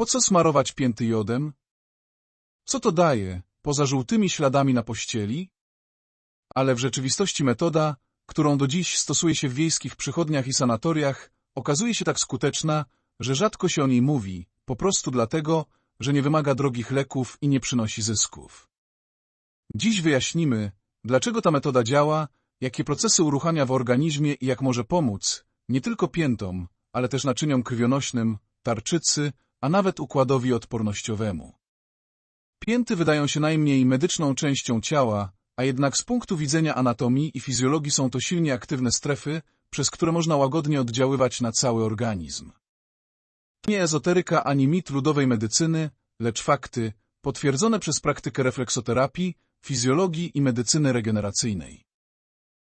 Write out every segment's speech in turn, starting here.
Po co smarować pięty jodem? Co to daje, poza żółtymi śladami na pościeli? Ale w rzeczywistości metoda, którą do dziś stosuje się w wiejskich przychodniach i sanatoriach, okazuje się tak skuteczna, że rzadko się o niej mówi, po prostu dlatego, że nie wymaga drogich leków i nie przynosi zysków. Dziś wyjaśnimy, dlaczego ta metoda działa, jakie procesy uruchamia w organizmie i jak może pomóc, nie tylko piętom, ale też naczyniom krwionośnym, tarczycy, a nawet układowi odpornościowemu. Pięty wydają się najmniej medyczną częścią ciała, a jednak z punktu widzenia anatomii i fizjologii są to silnie aktywne strefy, przez które można łagodnie oddziaływać na cały organizm. Nie ezoteryka ani mit ludowej medycyny, lecz fakty, potwierdzone przez praktykę refleksoterapii, fizjologii i medycyny regeneracyjnej.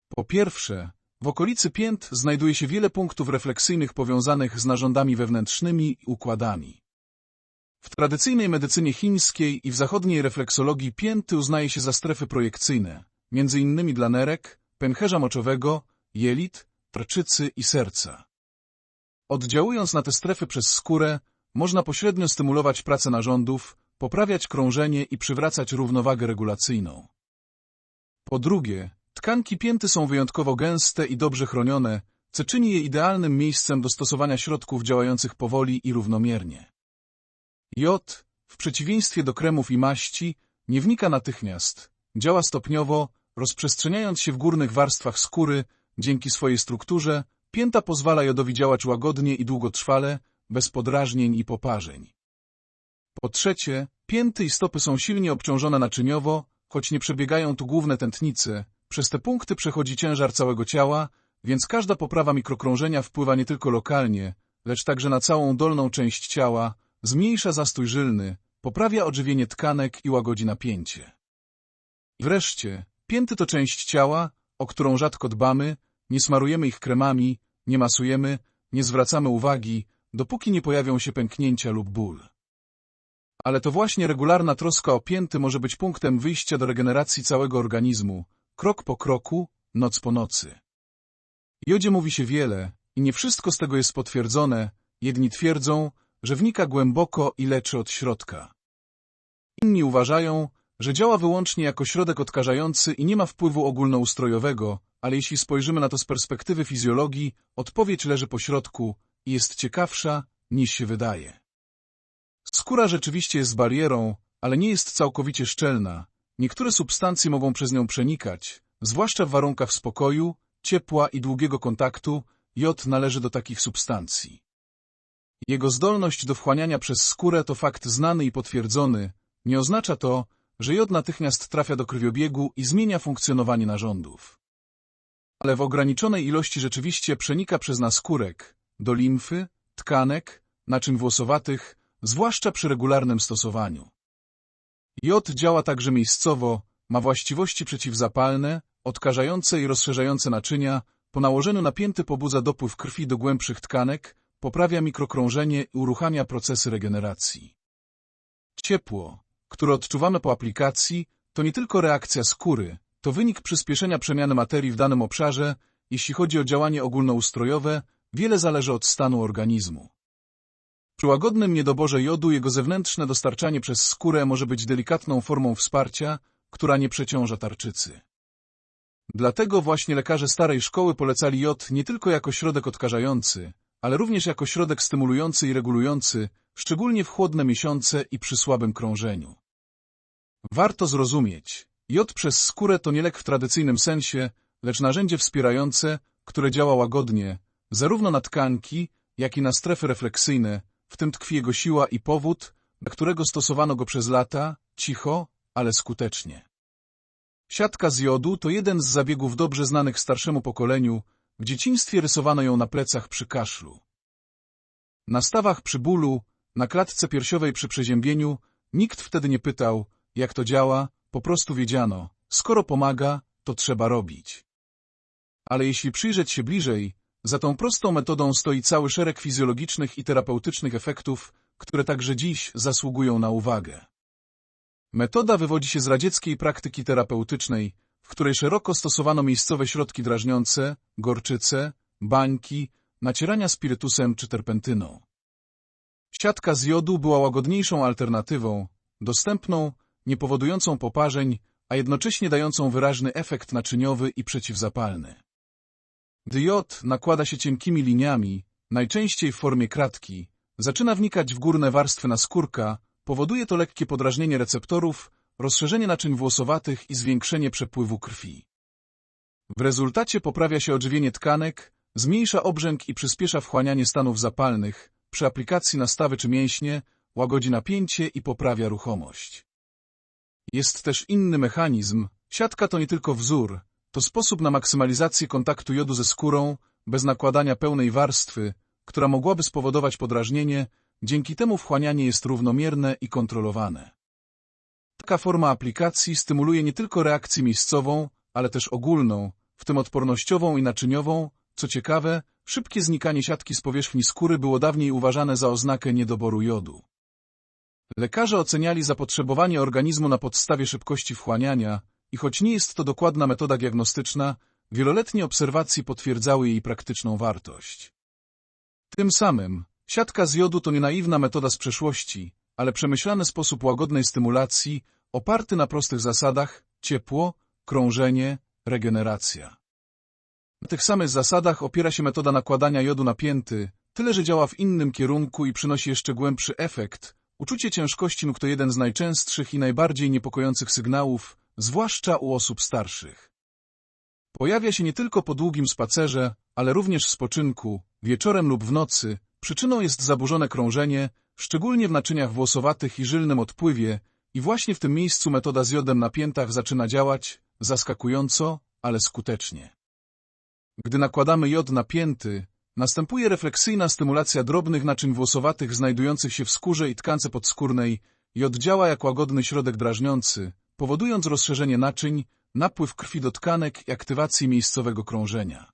Po pierwsze, w okolicy pięt znajduje się wiele punktów refleksyjnych powiązanych z narządami wewnętrznymi i układami. W tradycyjnej medycynie chińskiej i w zachodniej refleksologii pięty uznaje się za strefy projekcyjne, między innymi dla nerek, pęcherza moczowego, jelit, tarczycy i serca. Oddziałując na te strefy przez skórę, można pośrednio stymulować pracę narządów, poprawiać krążenie i przywracać równowagę regulacyjną. Po drugie, tkanki pięty są wyjątkowo gęste i dobrze chronione, co czyni je idealnym miejscem do stosowania środków działających powoli i równomiernie. Jod, w przeciwieństwie do kremów i maści, nie wnika natychmiast, działa stopniowo, rozprzestrzeniając się w górnych warstwach skóry, dzięki swojej strukturze, pięta pozwala jodowi działać łagodnie i długotrwale, bez podrażnień i poparzeń. Po trzecie, pięty i stopy są silnie obciążone naczyniowo, choć nie przebiegają tu główne tętnice, przez te punkty przechodzi ciężar całego ciała, więc każda poprawa mikrokrążenia wpływa nie tylko lokalnie, lecz także na całą dolną część ciała, zmniejsza zastój żylny, poprawia odżywienie tkanek i łagodzi napięcie. Wreszcie, pięty to część ciała, o którą rzadko dbamy, nie smarujemy ich kremami, nie masujemy, nie zwracamy uwagi, dopóki nie pojawią się pęknięcia lub ból. Ale to właśnie regularna troska o pięty może być punktem wyjścia do regeneracji całego organizmu, krok po kroku, noc po nocy. Jodzie mówi się wiele i nie wszystko z tego jest potwierdzone, jedni twierdzą, że wnika głęboko i leczy od środka. Inni uważają, że działa wyłącznie jako środek odkażający i nie ma wpływu ogólnoustrojowego, ale jeśli spojrzymy na to z perspektywy fizjologii, odpowiedź leży po środku i jest ciekawsza, niż się wydaje. Skóra rzeczywiście jest barierą, ale nie jest całkowicie szczelna. Niektóre substancje mogą przez nią przenikać, zwłaszcza w warunkach spokoju, ciepła i długiego kontaktu, jod należy do takich substancji. Jego zdolność do wchłaniania przez skórę to fakt znany i potwierdzony, nie oznacza to, że jod natychmiast trafia do krwiobiegu i zmienia funkcjonowanie narządów. Ale w ograniczonej ilości rzeczywiście przenika przez naskórek, do limfy, tkanek, naczyń włosowatych, zwłaszcza przy regularnym stosowaniu. Jod działa także miejscowo, ma właściwości przeciwzapalne, odkażające i rozszerzające naczynia, po nałożeniu napięty pobudza dopływ krwi do głębszych tkanek, poprawia mikrokrążenie i uruchamia procesy regeneracji. Ciepło, które odczuwamy po aplikacji, to nie tylko reakcja skóry, to wynik przyspieszenia przemiany materii w danym obszarze, jeśli chodzi o działanie ogólnoustrojowe, wiele zależy od stanu organizmu. Przy łagodnym niedoborze jodu jego zewnętrzne dostarczanie przez skórę może być delikatną formą wsparcia, która nie przeciąża tarczycy. Dlatego właśnie lekarze starej szkoły polecali jod nie tylko jako środek odkażający, ale również jako środek stymulujący i regulujący, szczególnie w chłodne miesiące i przy słabym krążeniu. Warto zrozumieć, jod przez skórę to nie lek w tradycyjnym sensie, lecz narzędzie wspierające, które działa łagodnie, zarówno na tkanki, jak i na strefy refleksyjne, w tym tkwi jego siła i powód, dla którego stosowano go przez lata, cicho, ale skutecznie. Siatka z jodu to jeden z zabiegów dobrze znanych starszemu pokoleniu, w dzieciństwie rysowano ją na plecach przy kaszlu. Na stawach przy bólu, na klatce piersiowej przy przeziębieniu, nikt wtedy nie pytał, jak to działa, po prostu wiedziano, skoro pomaga, to trzeba robić. Ale jeśli przyjrzeć się bliżej, za tą prostą metodą stoi cały szereg fizjologicznych i terapeutycznych efektów, które także dziś zasługują na uwagę. Metoda wywodzi się z radzieckiej praktyki terapeutycznej, w której szeroko stosowano miejscowe środki drażniące, gorczyce, bańki, nacierania spirytusem czy terpentyną. Siatka z jodu była łagodniejszą alternatywą, dostępną, niepowodującą poparzeń, a jednocześnie dającą wyraźny efekt naczyniowy i przeciwzapalny. Gdy jod nakłada się cienkimi liniami, najczęściej w formie kratki, zaczyna wnikać w górne warstwy naskórka, powoduje to lekkie podrażnienie receptorów, rozszerzenie naczyń włosowatych i zwiększenie przepływu krwi. W rezultacie poprawia się odżywienie tkanek, zmniejsza obrzęk i przyspiesza wchłanianie stanów zapalnych, przy aplikacji na stawy czy mięśnie, łagodzi napięcie i poprawia ruchomość. Jest też inny mechanizm. Siatka to nie tylko wzór, to sposób na maksymalizację kontaktu jodu ze skórą, bez nakładania pełnej warstwy, która mogłaby spowodować podrażnienie, dzięki temu wchłanianie jest równomierne i kontrolowane. Taka forma aplikacji stymuluje nie tylko reakcję miejscową, ale też ogólną, w tym odpornościową i naczyniową. Co ciekawe, szybkie znikanie siatki z powierzchni skóry było dawniej uważane za oznakę niedoboru jodu. Lekarze oceniali zapotrzebowanie organizmu na podstawie szybkości wchłaniania i choć nie jest to dokładna metoda diagnostyczna, wieloletnie obserwacje potwierdzały jej praktyczną wartość. Tym samym, siatka z jodu to nie naiwna metoda z przeszłości, ale przemyślany sposób łagodnej stymulacji, oparty na prostych zasadach ciepło, krążenie, regeneracja. Na tych samych zasadach opiera się metoda nakładania jodu na pięty, tyle że działa w innym kierunku i przynosi jeszcze głębszy efekt. Uczucie ciężkości nóg to jeden z najczęstszych i najbardziej niepokojących sygnałów, zwłaszcza u osób starszych. Pojawia się nie tylko po długim spacerze, ale również w spoczynku, wieczorem lub w nocy. Przyczyną jest zaburzone krążenie, szczególnie w naczyniach włosowatych i żylnym odpływie, i właśnie w tym miejscu metoda z jodem na piętach zaczyna działać, zaskakująco, ale skutecznie. Gdy nakładamy jod na pięty, następuje refleksyjna stymulacja drobnych naczyń włosowatych znajdujących się w skórze i tkance podskórnej. Jod działa jak łagodny środek drażniący, powodując rozszerzenie naczyń, napływ krwi do tkanek i aktywację miejscowego krążenia.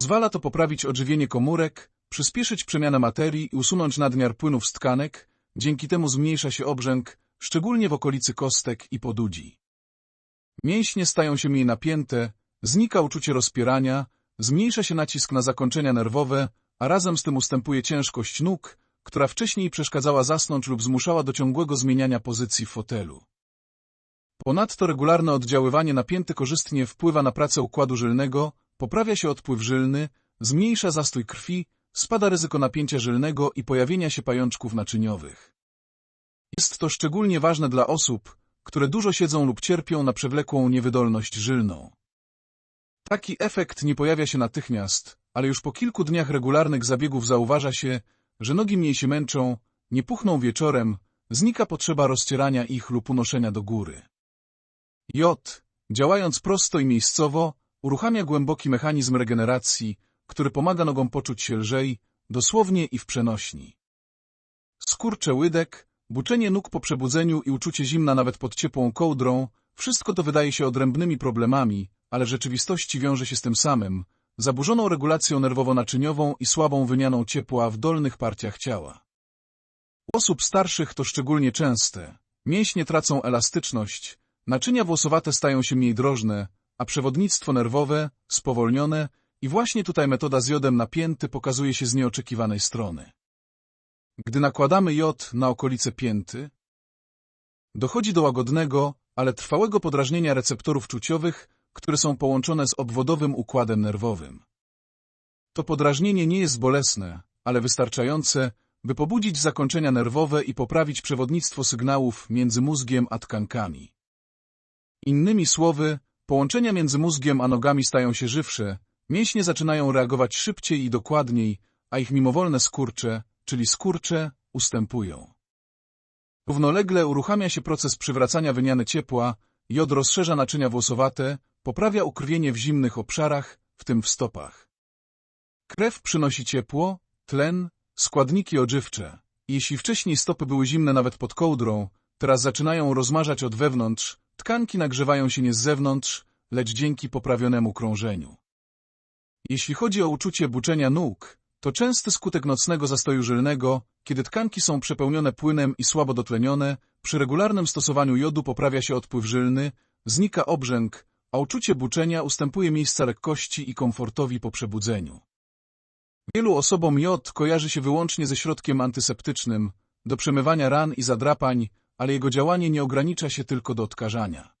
Pozwala to poprawić odżywienie komórek, przyspieszyć przemianę materii i usunąć nadmiar płynów z tkanek, dzięki temu zmniejsza się obrzęk, szczególnie w okolicy kostek i podudzi. Mięśnie stają się mniej napięte, znika uczucie rozpierania, zmniejsza się nacisk na zakończenia nerwowe, a razem z tym ustępuje ciężkość nóg, która wcześniej przeszkadzała zasnąć lub zmuszała do ciągłego zmieniania pozycji w fotelu. Ponadto regularne oddziaływanie napięty korzystnie wpływa na pracę układu żylnego, poprawia się odpływ żylny, zmniejsza zastój krwi, spada ryzyko napięcia żylnego i pojawienia się pajączków naczyniowych. Jest to szczególnie ważne dla osób, które dużo siedzą lub cierpią na przewlekłą niewydolność żylną. Taki efekt nie pojawia się natychmiast, ale już po kilku dniach regularnych zabiegów zauważa się, że nogi mniej się męczą, nie puchną wieczorem, znika potrzeba rozcierania ich lub unoszenia do góry. J, działając prosto i miejscowo, uruchamia głęboki mechanizm regeneracji, który pomaga nogom poczuć się lżej, dosłownie i w przenośni. Skurcze łydek, buczenie nóg po przebudzeniu i uczucie zimna nawet pod ciepłą kołdrą, wszystko to wydaje się odrębnymi problemami, ale w rzeczywistości wiąże się z tym samym, zaburzoną regulacją nerwowo-naczyniową i słabą wymianą ciepła w dolnych partiach ciała. U osób starszych to szczególnie częste. Mięśnie tracą elastyczność, naczynia włosowate stają się mniej drożne, a przewodnictwo nerwowe spowolnione i właśnie tutaj metoda z jodem napięty pokazuje się z nieoczekiwanej strony. Gdy nakładamy jod na okolice pięty, dochodzi do łagodnego, ale trwałego podrażnienia receptorów czuciowych, które są połączone z obwodowym układem nerwowym. To podrażnienie nie jest bolesne, ale wystarczające, by pobudzić zakończenia nerwowe i poprawić przewodnictwo sygnałów między mózgiem a tkankami. Innymi słowy, połączenia między mózgiem a nogami stają się żywsze, mięśnie zaczynają reagować szybciej i dokładniej, a ich mimowolne skurcze, czyli skurcze, ustępują. Równolegle uruchamia się proces przywracania wymiany ciepła, jod rozszerza naczynia włosowate, poprawia ukrwienie w zimnych obszarach, w tym w stopach. Krew przynosi ciepło, tlen, składniki odżywcze. Jeśli wcześniej stopy były zimne nawet pod kołdrą, teraz zaczynają rozmarzać od wewnątrz, tkanki nagrzewają się nie z zewnątrz, lecz dzięki poprawionemu krążeniu. Jeśli chodzi o uczucie buczenia nóg, to częsty skutek nocnego zastoju żylnego, kiedy tkanki są przepełnione płynem i słabo dotlenione, przy regularnym stosowaniu jodu poprawia się odpływ żylny, znika obrzęk, a uczucie buczenia ustępuje miejsca lekkości i komfortowi po przebudzeniu. Wielu osobom jod kojarzy się wyłącznie ze środkiem antyseptycznym, do przemywania ran i zadrapań, ale jego działanie nie ogranicza się tylko do odkażania.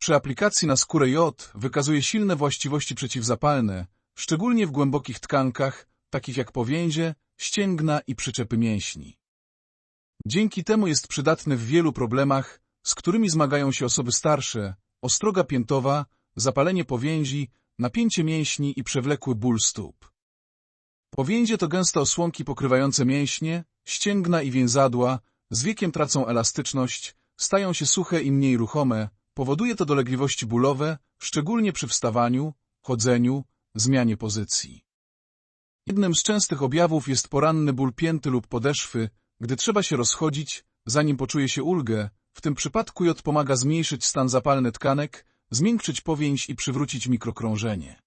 Przy aplikacji na skórę jod wykazuje silne właściwości przeciwzapalne, szczególnie w głębokich tkankach, takich jak powięzie, ścięgna i przyczepy mięśni. Dzięki temu jest przydatny w wielu problemach, z którymi zmagają się osoby starsze, ostroga piętowa, zapalenie powięzi, napięcie mięśni i przewlekły ból stóp. Powięzie to gęste osłonki pokrywające mięśnie, ścięgna i więzadła, z wiekiem tracą elastyczność, stają się suche i mniej ruchome, powoduje to dolegliwości bólowe, szczególnie przy wstawaniu, chodzeniu, zmianie pozycji. Jednym z częstych objawów jest poranny ból pięty lub podeszwy, gdy trzeba się rozchodzić, zanim poczuje się ulgę, w tym przypadku jod pomaga zmniejszyć stan zapalny tkanek, zmiękczyć powięź i przywrócić mikrokrążenie.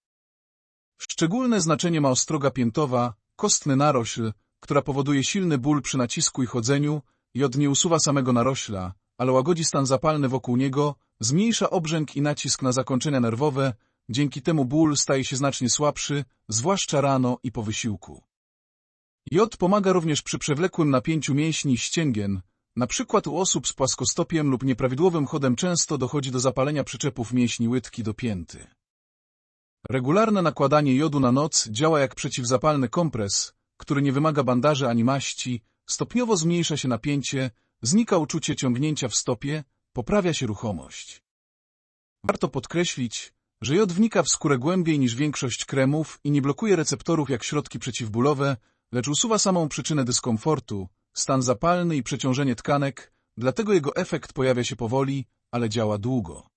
Szczególne znaczenie ma ostroga piętowa, kostny narośl, która powoduje silny ból przy nacisku i chodzeniu, jod nie usuwa samego narośla, ale łagodzi stan zapalny wokół niego, zmniejsza obrzęk i nacisk na zakończenia nerwowe, dzięki temu ból staje się znacznie słabszy, zwłaszcza rano i po wysiłku. Jod pomaga również przy przewlekłym napięciu mięśni i ścięgien, na przykład u osób z płaskostopiem lub nieprawidłowym chodem często dochodzi do zapalenia przyczepów mięśni łydki do pięty. Regularne nakładanie jodu na noc działa jak przeciwzapalny kompres, który nie wymaga bandaży ani maści, stopniowo zmniejsza się napięcie, znika uczucie ciągnięcia w stopie, poprawia się ruchomość. Warto podkreślić, że jod wnika w skórę głębiej niż większość kremów i nie blokuje receptorów jak środki przeciwbólowe, lecz usuwa samą przyczynę dyskomfortu, stan zapalny i przeciążenie tkanek, dlatego jego efekt pojawia się powoli, ale działa długo.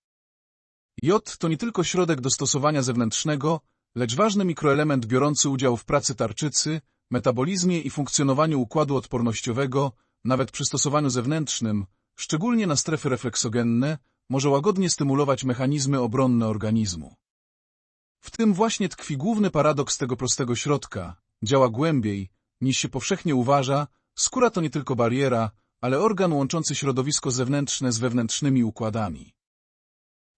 Jod to nie tylko środek do stosowania zewnętrznego, lecz ważny mikroelement biorący udział w pracy tarczycy, metabolizmie i funkcjonowaniu układu odpornościowego, nawet przy stosowaniu zewnętrznym, szczególnie na strefy refleksogenne, może łagodnie stymulować mechanizmy obronne organizmu. W tym właśnie tkwi główny paradoks tego prostego środka. Działa głębiej, niż się powszechnie uważa, skóra to nie tylko bariera, ale organ łączący środowisko zewnętrzne z wewnętrznymi układami.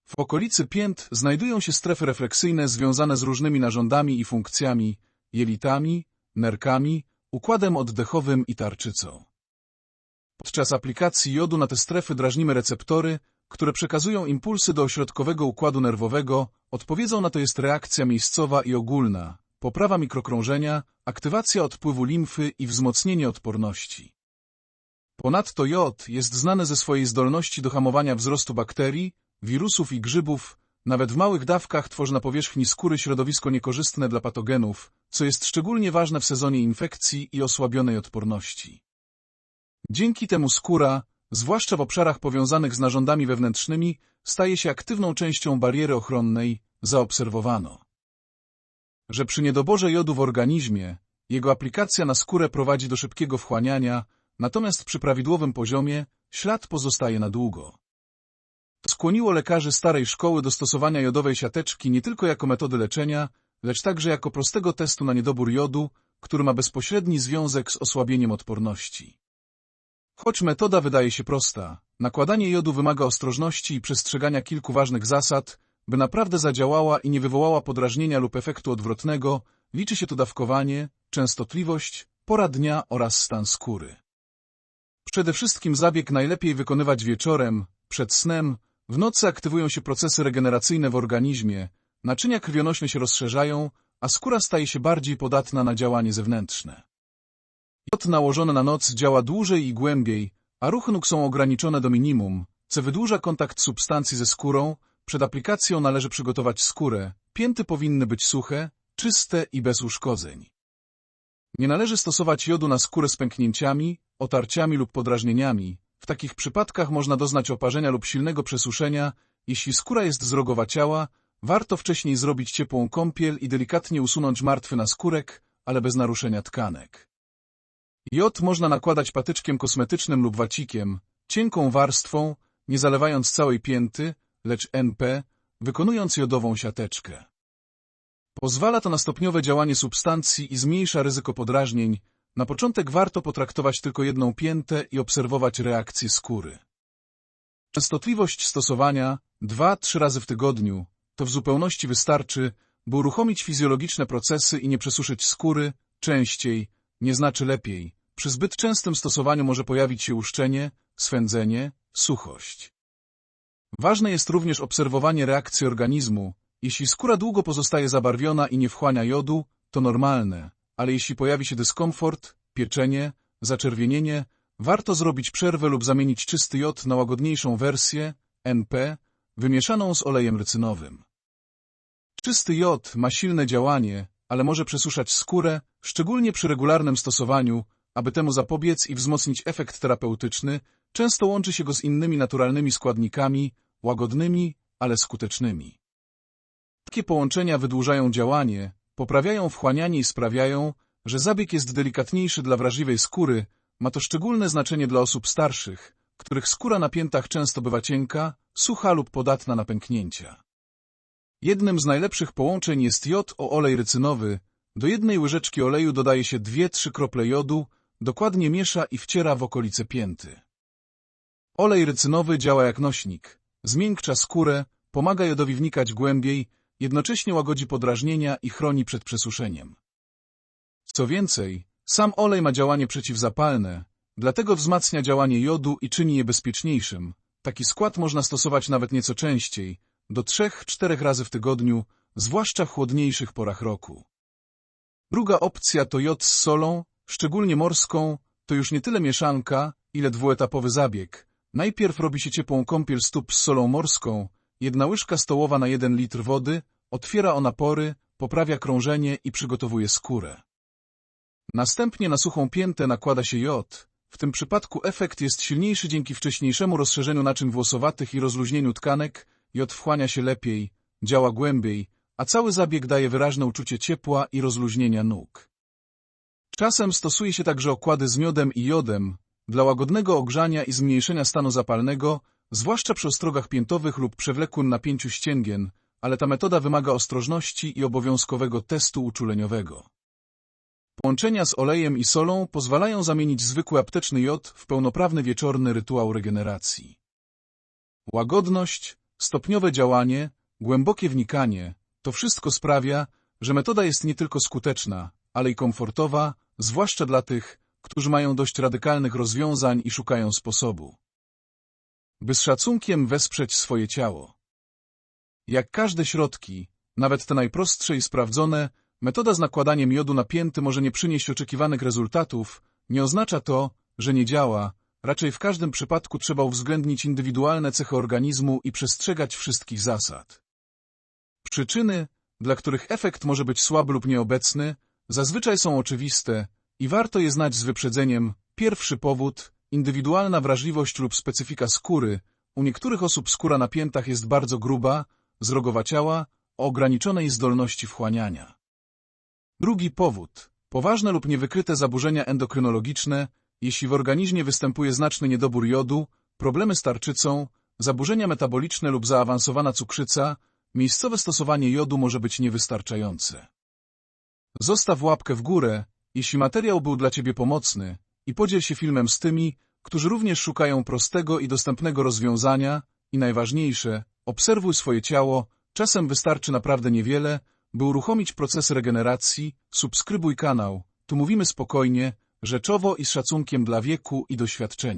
W okolicy pięt znajdują się strefy refleksyjne związane z różnymi narządami i funkcjami, jelitami, nerkami, układem oddechowym i tarczycą. Podczas aplikacji jodu na te strefy drażnimy receptory, które przekazują impulsy do ośrodkowego układu nerwowego, odpowiedzią na to jest reakcja miejscowa i ogólna, poprawa mikrokrążenia, aktywacja odpływu limfy i wzmocnienie odporności. Ponadto jod jest znany ze swojej zdolności do hamowania wzrostu bakterii, wirusów i grzybów, nawet w małych dawkach tworzy na powierzchni skóry środowisko niekorzystne dla patogenów, co jest szczególnie ważne w sezonie infekcji i osłabionej odporności. Dzięki temu skóra, zwłaszcza w obszarach powiązanych z narządami wewnętrznymi, staje się aktywną częścią bariery ochronnej, zaobserwowano. Że przy niedoborze jodu w organizmie, jego aplikacja na skórę prowadzi do szybkiego wchłaniania, natomiast przy prawidłowym poziomie ślad pozostaje na długo. Skłoniło lekarzy starej szkoły do stosowania jodowej siateczki nie tylko jako metody leczenia, lecz także jako prostego testu na niedobór jodu, który ma bezpośredni związek z osłabieniem odporności. Choć metoda wydaje się prosta, nakładanie jodu wymaga ostrożności i przestrzegania kilku ważnych zasad, by naprawdę zadziałała i nie wywołała podrażnienia lub efektu odwrotnego, liczy się to dawkowanie, częstotliwość, pora dnia oraz stan skóry. Przede wszystkim zabieg najlepiej wykonywać wieczorem, przed snem, w nocy aktywują się procesy regeneracyjne w organizmie, naczynia krwionośne się rozszerzają, a skóra staje się bardziej podatna na działanie zewnętrzne. Jod nałożony na noc działa dłużej i głębiej, a ruchy nóg są ograniczone do minimum, co wydłuża kontakt substancji ze skórą. Przed aplikacją należy przygotować skórę. Pięty powinny być suche, czyste i bez uszkodzeń. Nie należy stosować jodu na skórę z pęknięciami, otarciami lub podrażnieniami. W takich przypadkach można doznać oparzenia lub silnego przesuszenia. Jeśli skóra jest zrogowaciała, warto wcześniej zrobić ciepłą kąpiel i delikatnie usunąć martwy naskórek, ale bez naruszenia tkanek. Jod można nakładać patyczkiem kosmetycznym lub wacikiem, cienką warstwą, nie zalewając całej pięty, lecz NP, wykonując jodową siateczkę. Pozwala to na stopniowe działanie substancji i zmniejsza ryzyko podrażnień. Na początek warto potraktować tylko jedną piętę i obserwować reakcję skóry. Częstotliwość stosowania 2-3 razy w tygodniu to w zupełności wystarczy, by uruchomić fizjologiczne procesy i nie przesuszyć skóry, częściej, nie znaczy lepiej. Przy zbyt częstym stosowaniu może pojawić się uszczenie, swędzenie, suchość. Ważne jest również obserwowanie reakcji organizmu. Jeśli skóra długo pozostaje zabarwiona i nie wchłania jodu, to normalne, ale jeśli pojawi się dyskomfort, pieczenie, zaczerwienienie, warto zrobić przerwę lub zamienić czysty jod na łagodniejszą wersję, NP, wymieszaną z olejem rycynowym. Czysty jod ma silne działanie, ale może przesuszać skórę, szczególnie przy regularnym stosowaniu, aby temu zapobiec i wzmocnić efekt terapeutyczny, często łączy się go z innymi naturalnymi składnikami, łagodnymi, ale skutecznymi. Takie połączenia wydłużają działanie, poprawiają wchłanianie i sprawiają, że zabieg jest delikatniejszy dla wrażliwej skóry, ma to szczególne znaczenie dla osób starszych, których skóra na piętach często bywa cienka, sucha lub podatna na pęknięcia. Jednym z najlepszych połączeń jest jod o olej rycynowy. Do jednej łyżeczki oleju dodaje się 2-3 krople jodu, dokładnie miesza i wciera w okolice pięty. Olej rycynowy działa jak nośnik. Zmiękcza skórę, pomaga jodowi wnikać głębiej, jednocześnie łagodzi podrażnienia i chroni przed przesuszeniem. Co więcej, sam olej ma działanie przeciwzapalne, dlatego wzmacnia działanie jodu i czyni je bezpieczniejszym. Taki skład można stosować nawet nieco częściej, do 3-4 razy w tygodniu, zwłaszcza w chłodniejszych porach roku. Druga opcja to jod z solą, szczególnie morską, to już nie tyle mieszanka, ile dwuetapowy zabieg. Najpierw robi się ciepłą kąpiel stóp z solą morską, jedna łyżka stołowa na jeden litr wody, otwiera ona pory, poprawia krążenie i przygotowuje skórę. Następnie na suchą piętę nakłada się jod. W tym przypadku efekt jest silniejszy dzięki wcześniejszemu rozszerzeniu naczyń włosowatych i rozluźnieniu tkanek, jod wchłania się lepiej, działa głębiej, a cały zabieg daje wyraźne uczucie ciepła i rozluźnienia nóg. Czasem stosuje się także okłady z miodem i jodem dla łagodnego ogrzania i zmniejszenia stanu zapalnego, zwłaszcza przy ostrogach piętowych lub przewlekłym napięciu ścięgien, ale ta metoda wymaga ostrożności i obowiązkowego testu uczuleniowego. Połączenia z olejem i solą pozwalają zamienić zwykły apteczny jod w pełnoprawny wieczorny rytuał regeneracji. Łagodność, stopniowe działanie, głębokie wnikanie to wszystko sprawia, że metoda jest nie tylko skuteczna, ale i komfortowa, zwłaszcza dla tych, którzy mają dość radykalnych rozwiązań i szukają sposobu, by z szacunkiem wesprzeć swoje ciało. Jak każde środki, nawet te najprostsze i sprawdzone, metoda z nakładaniem jodu na pięty może nie przynieść oczekiwanych rezultatów, nie oznacza to, że nie działa, raczej w każdym przypadku trzeba uwzględnić indywidualne cechy organizmu i przestrzegać wszystkich zasad. Przyczyny, dla których efekt może być słaby lub nieobecny, zazwyczaj są oczywiste i warto je znać z wyprzedzeniem. Pierwszy powód, indywidualna wrażliwość lub specyfika skóry. U niektórych osób skóra na piętach jest bardzo gruba, zrogowaciała, o ograniczonej zdolności wchłaniania. Drugi powód, poważne lub niewykryte zaburzenia endokrynologiczne, jeśli w organizmie występuje znaczny niedobór jodu, problemy z tarczycą, zaburzenia metaboliczne lub zaawansowana cukrzyca, miejscowe stosowanie jodu może być niewystarczające. Zostaw łapkę w górę, jeśli materiał był dla Ciebie pomocny i podziel się filmem z tymi, którzy również szukają prostego i dostępnego rozwiązania i najważniejsze, obserwuj swoje ciało, czasem wystarczy naprawdę niewiele, by uruchomić proces regeneracji, subskrybuj kanał, tu mówimy spokojnie, rzeczowo i z szacunkiem dla wieku i doświadczenia.